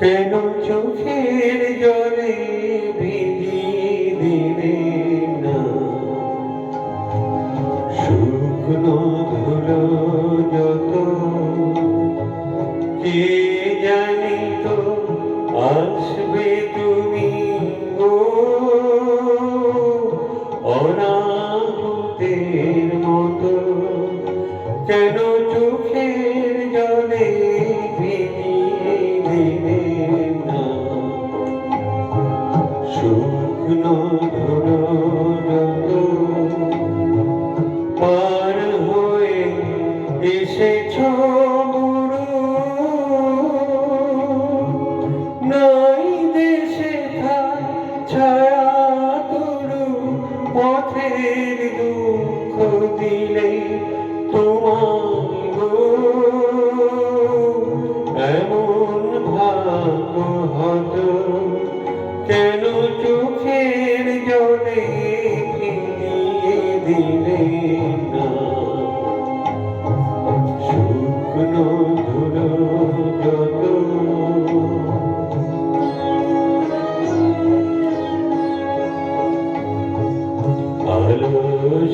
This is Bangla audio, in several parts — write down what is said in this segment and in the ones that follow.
কেন চোখের জলে ভিজি দিলে না? শুকনো ধুলো যত কে জানি তো আসবে তুমি শুকনো পার হয়ে নাই দেশে ছায়া তরু। পথের দুঃখ দিলে দিলে শুকনো ধুলো যত আলো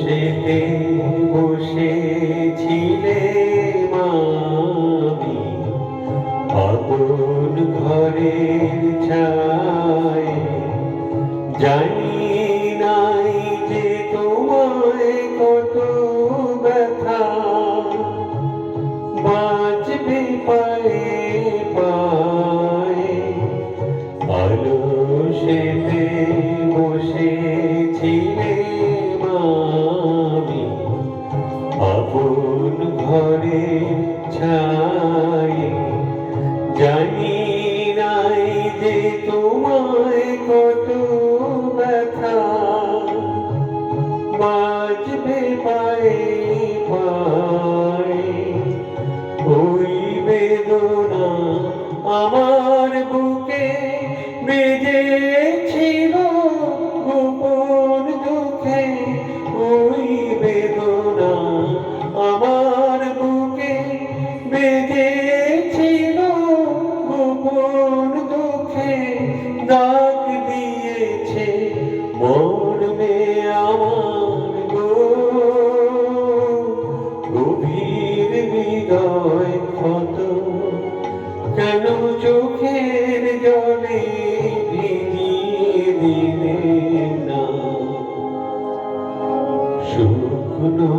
সেতে ঘরের ছায় জানি আপন ঘরে ছায় জানি নাই যে তোমায় কত ব্যথা। বাজবে পায়ে পায়ে ওই বেদনা আমার বুকে বেজেছিল ডাক দিয়েছে মন আমার গো। গভীর হৃদয় ক্ষত, কেন চোখের জলে ভিজিয়ে দিলে না? শুকনো